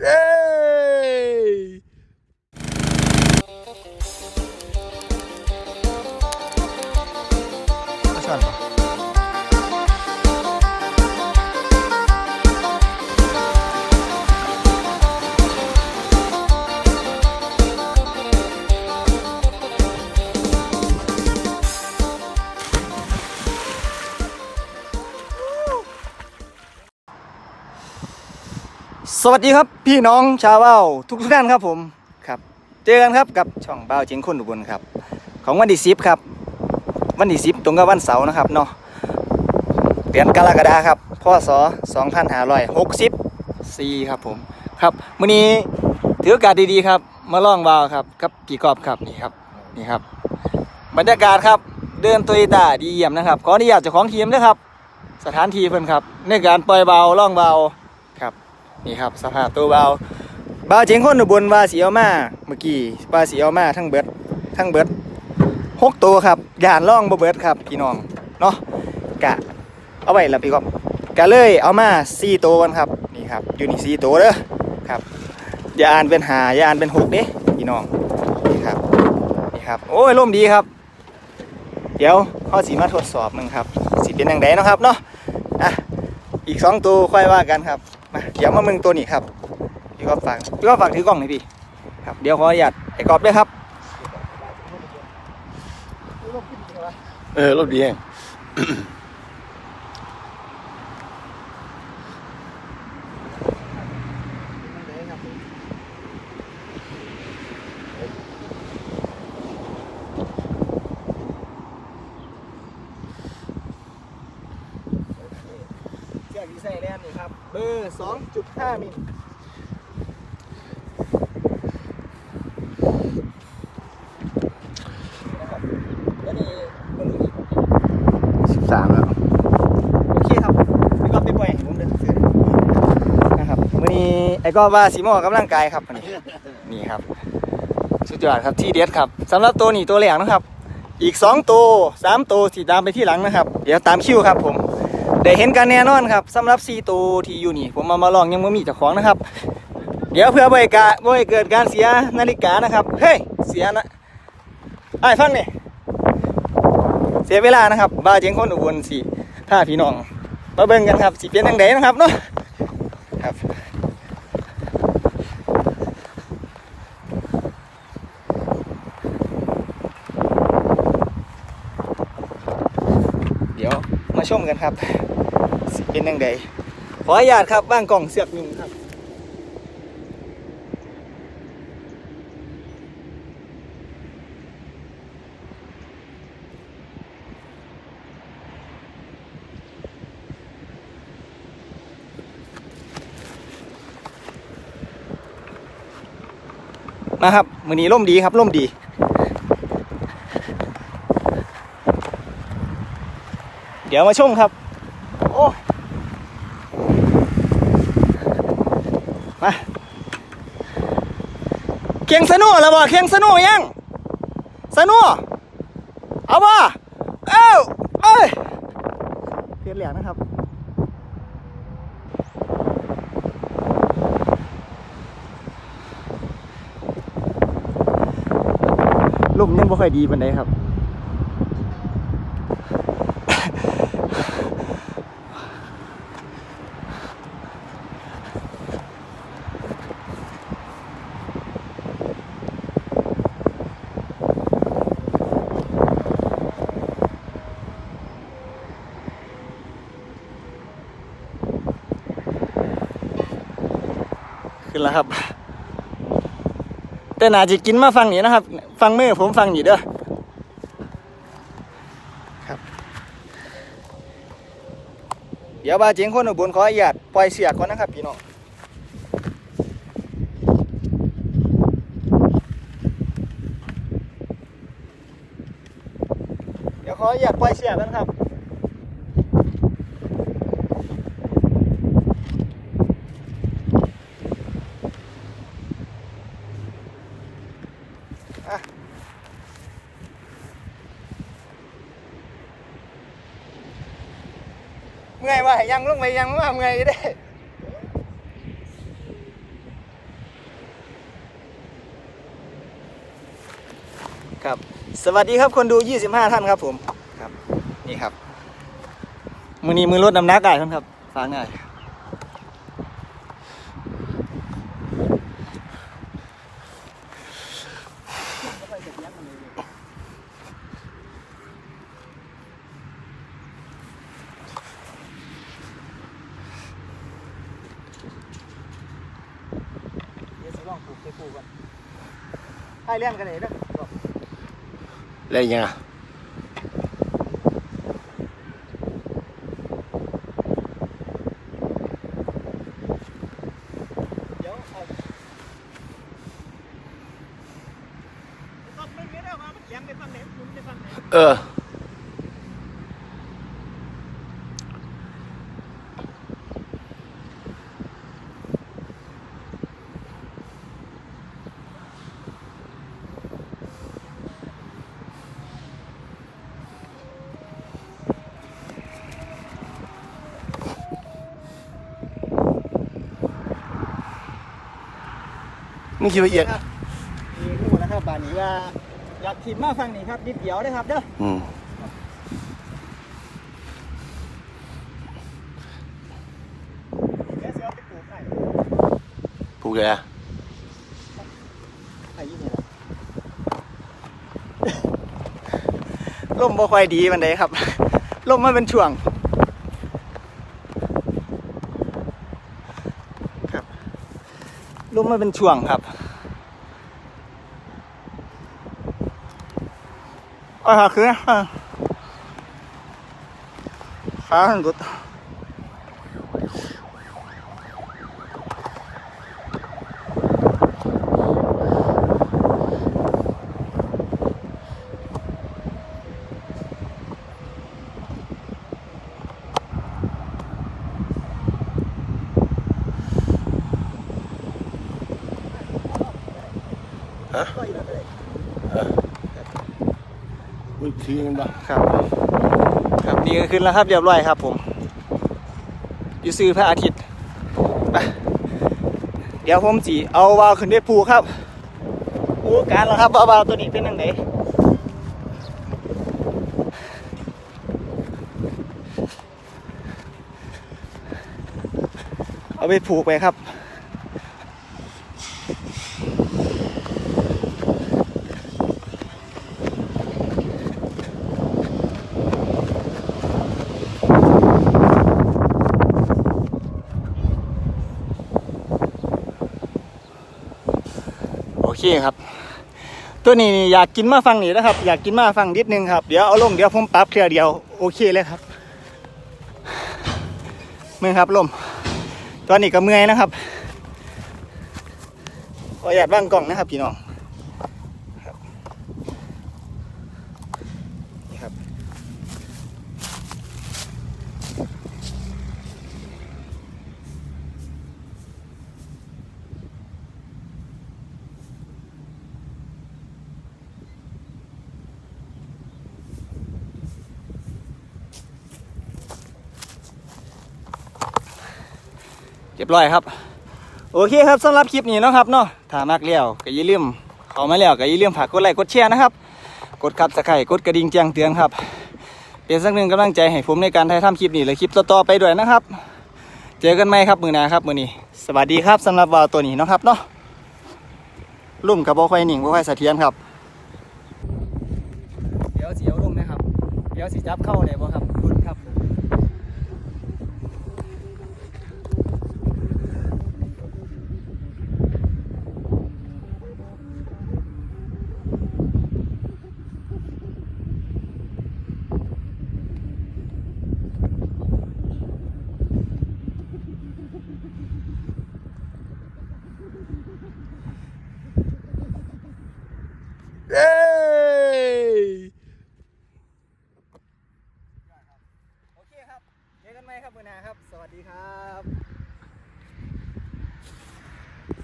เวัสดีครับพี่น้องชาวเบ้าทุกท่านครับผมครับเจอกันครับกับช่องเบ้าเจียงคนอุบลครับ ของวันที่สิบครับ วันที่สิบตรงกับวันเสาร์นะครับเนาะเดือนกรกฎาครับพศ2564ครับผมครับมื้อนี้ถือโอกาสดีๆครับ มาล่องเบาครับกับกี่กอบครับนี่ครับนี่ครับ บรรยากาศครับเดินตโยต้าดีเยี่ยมนะครับขออนุญาตเจ้าของทีมนะครับ สถานที่เพิ่นครับในการปล่อยเบาล่องเบา นี่ครับสภาพตัวเบาเบาเจงคนอุบลวาสีเอามาเมื่อกี้วาสีเอามาทั้งเบิดทั้งเบิดหกตัวครับยานล่องบเบิดครับพี่น้องเนาะกะเอาไว้ละพี่ครับกะเลยเอามาสี่ตัวกันครับนี่ครับอยู่นี่สี่ตัวเด้อครับอย่าอ่านเป็นหาอย่าอ่านเป็นหกเด้พี่น้องนี่ครับนี่ครับโอ้ยร่มดีครับ เดี๋ยวข้อสีมาทดสอบมึงครับสิเป็นยังไงนะครับเนาะอะอีกสองตัวค่อยว่ากันครับ มาเดี๋ยวมามึงตัวนี้ครับพี่ก็ฝากพี่ก็ฝากถือกล้องหน่อยพี่ครับเดี๋ยวขออนุญาตไอ้กรอบด้วยครับ เออรถดีแฮง เชือกที่ใส่แล นนี่ครับเบอร์สองจุดห้ามิลนะครับแล้วนี่เบอร์นี้สิบสามแล้วโอเคครับพี่ก็ไปปล่อยให้ผมเดินซื้อนะครับวันนี้ไอ้ก็ว่าสีม่วงกำลังกายครับวันนี้นี่ครับ สุดยอดครับที่เด็ดครับสำหรับตัวนี้ตัวแรกนะครับ อีกสองตัวสามตัวที่ตามไปที่หลังนะครับ เดี๋ยวตามคิวครับผม ได้เห็นกันแน่นอนครับสำหรับซีตัวที่อยู่นี่ ผมมามาลองยังไม่มีเจ้าของนะครับ เดี๋ยวเพื่อบริการบ่ให้เกิดการเสียนาฬิกานะครับ เฮ้ยเสียนะไอ้ฟังนี่เสียเวลานะครับบ้าเจ๊งคนอุบลสิถ้าพี่น้องมาเบิ่งกันครับสิเป็นยังไงนะครับเนาะครับ เดี๋ยว มาชมกันครับสิเป็นยังไงขออนุญาตครับว่างกล่องเสือกหนึ่งครับมาครับมือนี้ร่มดีครับร่มดี เดี๋ยวมาชมครับ โอ้มาเคียงสนุแล้วบ่เคียงสนุยังสนุเอาบ่เอ้าเอ้ยเพียนเหลียงนะครับลมยังบ่ค่อยดีปานใดครับ ขึ้นแล้วครับ แต่น่าจะกินมาฟังนี่นะครับ ฟังเมื่อผมฟังนี่เด้อครับ เดี๋ยวบาเจียงคนอุบลขออนุญาตปล่อยเสียก่อนนะครับพี่น้องเดี๋ยวขออนุญาตปล่อยเสียกกันครับ เมื่อยว่ายังลงไปยังว่าเมื่อยได้ครับ สวัสดีครับคนดู 25 ท่านครับผม ครับ นี่ครับ มือนี้มือลดน้ำหนักได้ท่านครับฟังหน่อย องปลูกใส่ปลูกก่อนให้เลี้ยงกันเลยเด้อแล้วยังไงเดี๋ยวเอ ต้องไม่ไม่ได้ว่ามันเลี้ยงไปฟังไหนหมุนไปฟังไหนเออมึงคิดว่าเอียดครับนี่รู้นะครับบานนี้ว่าอยากถิ่มมาฟังนี่ครับนิดเดียวเลยครับเด้ออืมเดี๋ยวสิเอาไปปลูกให้ผูกเลยอะให้อยี่นี่ล่ะลมบ่ค่อยดีมันได้ครับลมมันเป็นช่วง ครับ ลมมันเป็นช่วงครับอ่าคืออ่าขาหันกุด อีกแล้วเลยมึงถืนปะครับ ครับนี่ก็ขึ้นแล้วครับเรียบร้อยครับผมอยู่ซื้อพระอาทิตย์ไปเดี๋ยวผมสีเอาวาวขึ้นด้วยภูครับโอ้การแล้วครับว่าวาวตัวนี้เป็นยังไงเอาไปผูกไปครับ เคครับ ตัวนี้นี่อยากกินมาฟังนี่นะครับ อยากกินมาฟังนิดนึงครับ เดี๋ยวเอาลงเดี๋ยวผมปรับเคลียร์เดียวโอเคเลยครับเมื่อครับลมตอนนี้ก็เมื่อยนะครับขออยากบ้างกล่องนะครับพี่น้อง เรียบร้อยครับ โอเคครับสำหรับคลิปนี้เนาะครับเนาะถ้ามากแล้วก็อย่าลืมเข้ามาแล้วก็อย่าลืมฝากกดไลค์กดแชร์นะครับ กดคับสไครต์กดกระดิ่งแจ้งเตือนครับ เป็นสักหนึ่งกำลังใจให้ผมในการถ่ายทำคลิปนี้และคลิปต่อๆไปด้วยนะครับ เจอกันไหมครับมือหนาครับมือนี้สวัสดีครับสำหรับวาวตัวนี้เนาะครับเนาะลุ่มกับบ่ค่อยหนิงบ่ค่อยเสถียรครับเดี๋ยวสีเอาลงนะครับเดี๋ยวสีจับเข้าได้บ่ครับ